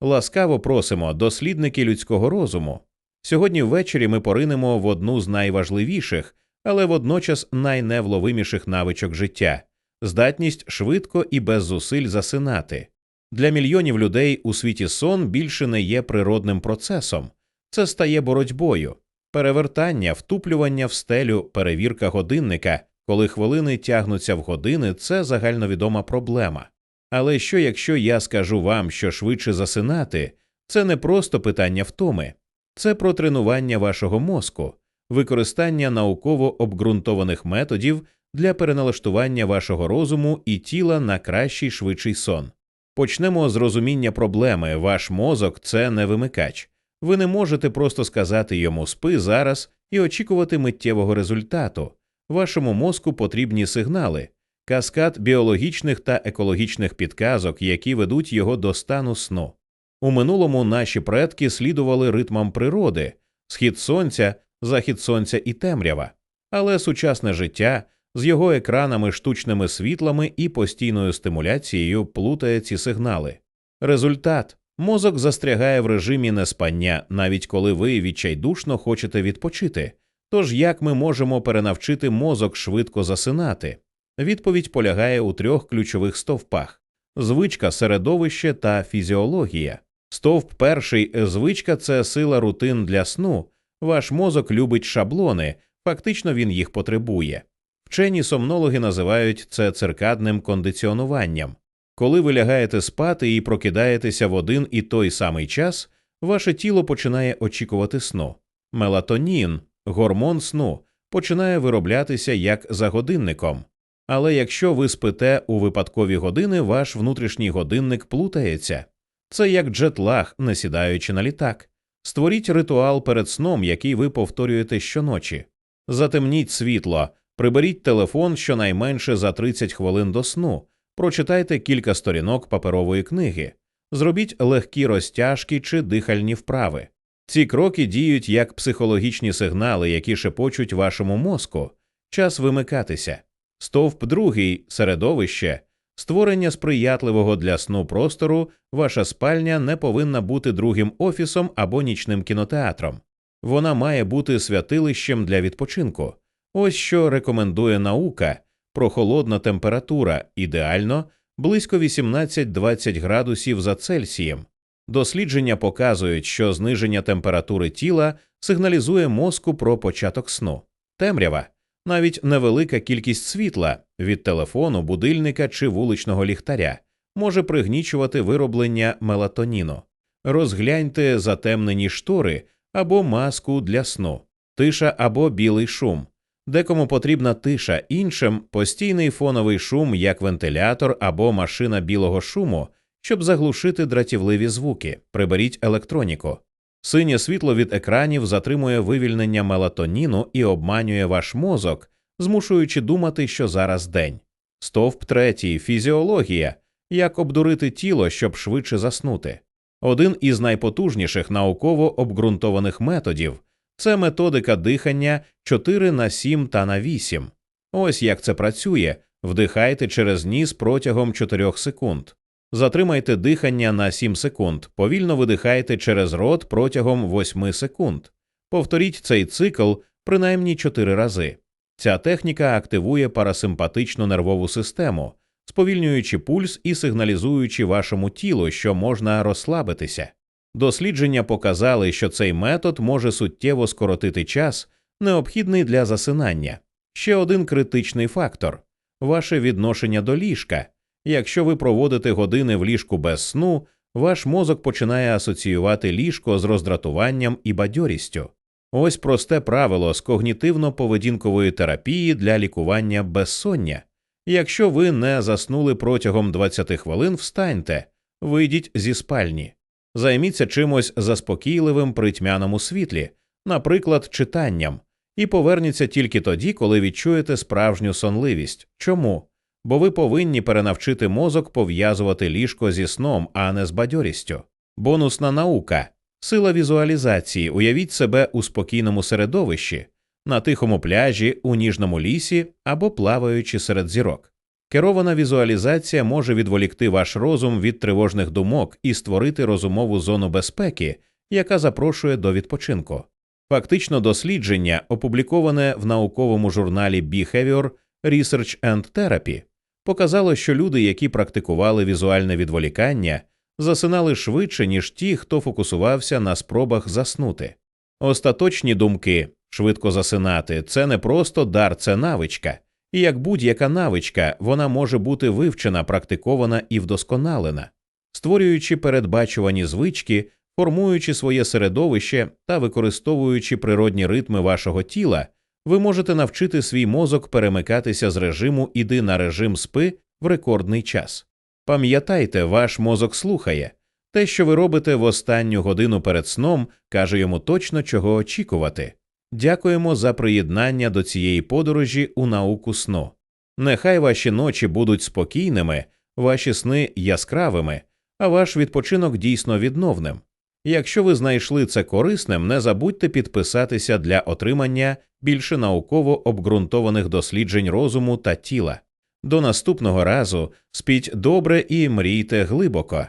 Ласкаво просимо, дослідники людського розуму. Сьогодні ввечері ми поринемо в одну з найважливіших, але водночас найневловиміших навичок життя здатність швидко і без зусиль засинати. Для мільйонів людей у світі сон більше не є природним процесом, це стає боротьбою, перевертання, втуплювання в стелю, перевірка годинника, коли хвилини тягнуться в години, це загальновідома проблема. Але що якщо я скажу вам, що швидше засинати, це не просто питання втоми, це про тренування вашого мозку, використання науково обґрунтованих методів для переналаштування вашого розуму і тіла на кращий швидший сон. Почнемо з розуміння проблеми. Ваш мозок це не вимикач. Ви не можете просто сказати йому спи зараз і очікувати миттєвого результату. Вашому мозку потрібні сигнали, каскад біологічних та екологічних підказок, які ведуть його до стану сну. У минулому наші предки слідували ритмам природи, схід сонця, захід сонця і темрява, але сучасне життя з його екранами, штучними світлами і постійною стимуляцією плутає ці сигнали. Результат мозок застрягає в режимі неспання, навіть коли ви відчайдушно хочете відпочити. Тож як ми можемо перенавчити мозок швидко засинати? Відповідь полягає у трьох ключових стовпах звичка, середовище та фізіологія. Стовп перший звичка це сила рутин для сну. Ваш мозок любить шаблони, фактично він їх потребує. Вчені сомнологи називають це циркадним кондиціонуванням. Коли ви лягаєте спати і прокидаєтеся в один і той самий час, ваше тіло починає очікувати сну. Мелатонін, гормон сну, починає вироблятися як за годинником. Але якщо ви спите у випадкові години, ваш внутрішній годинник плутається. Це як джетлаг, не сідаючи на літак. Створіть ритуал перед сном, який ви повторюєте щоночі. Затемніть світло, приберіть телефон щонайменше за 30 хвилин до сну, прочитайте кілька сторінок паперової книги, зробіть легкі розтяжки чи дихальні вправи. Ці кроки діють як психологічні сигнали, які шепочуть вашому мозку, час вимикатися. Стовп другий середовище, створення сприятливого для сну простору, ваша спальня не повинна бути другим офісом або нічним кінотеатром. Вона має бути святилищем для відпочинку. Ось що рекомендує наука прохолодна температура, ідеально близько 18-20 градусів за Цельсієм. Дослідження показують, що зниження температури тіла сигналізує мозку про початок сну. Темрява навіть невелика кількість світла від телефону, будильника чи вуличного ліхтаря може пригнічувати вироблення мелатоніну. Розгляньте затемнені штори або маску для сну, тиша або білий шум. Декому потрібна тиша, іншим постійний фоновий шум, як вентилятор або машина білого шуму, щоб заглушити дратівливі звуки. Приберіть електроніку. Синє світло від екранів затримує вивільнення мелатоніну і обманює ваш мозок, змушуючи думати, що зараз день. Стовп третій фізіологія як обдурити тіло, щоб швидше заснути. Один із найпотужніших науково обґрунтованих методів це методика дихання 4 на 7 та на 8. Ось як це працює. Вдихайте через ніс протягом 4 секунд. Затримайте дихання на 7 секунд, повільно видихайте через рот протягом 8 секунд. Повторіть цей цикл принаймні 4 рази. Ця техніка активує парасимпатичну нервову систему, сповільнюючи пульс і сигналізуючи вашому тілу, що можна розслабитися. Дослідження показали, що цей метод може суттєво скоротити час, необхідний для засинання. Ще один критичний фактор ваше відношення до ліжка. Якщо ви проводите години в ліжку без сну, ваш мозок починає асоціювати ліжко з роздратуванням і бадьорістю. Ось просте правило з когнітивно-поведінкової терапії для лікування безсоння. Якщо ви не заснули протягом 20 хвилин, встаньте, вийдіть зі спальні, займіться чимось заспокійливим при тьмяному світлі, наприклад, читанням, і поверніться тільки тоді, коли відчуєте справжню сонливість. Чому? Бо ви повинні перенавчити мозок пов'язувати ліжко зі сном, а не з бадьорістю. Бонусна наука, сила візуалізації. Уявіть себе у спокійному середовищі, на тихому пляжі, у ніжному лісі або плаваючи серед зірок. Керована візуалізація може відволікти ваш розум від тривожних думок і створити розумову зону безпеки, яка запрошує до відпочинку. Фактично дослідження, опубліковане в науковому журналі Behavior Research and Therapy, показало, що люди, які практикували візуальне відволікання, засинали швидше, ніж ті, хто фокусувався на спробах заснути. Остаточні думки швидко засинати це не просто дар, це навичка. І як будь-яка навичка, вона може бути вивчена, практикована і вдосконалена, створюючи передбачувані звички, формуючи своє середовище та використовуючи природні ритми вашого тіла, ви можете навчити свій мозок перемикатися з режиму іди на режим спи в рекордний час. Пам'ятайте, ваш мозок слухає. Те, що ви робите в останню годину перед сном, каже йому точно чого очікувати. Дякуємо за приєднання до цієї подорожі у науку сну. Нехай ваші ночі будуть спокійними, ваші сни яскравими, а ваш відпочинок дійсно відновним. Якщо ви знайшли це корисним, не забудьте підписатися для отримання більше науково обґрунтованих досліджень розуму та тіла. До наступного разу спіть добре і мрійте глибоко.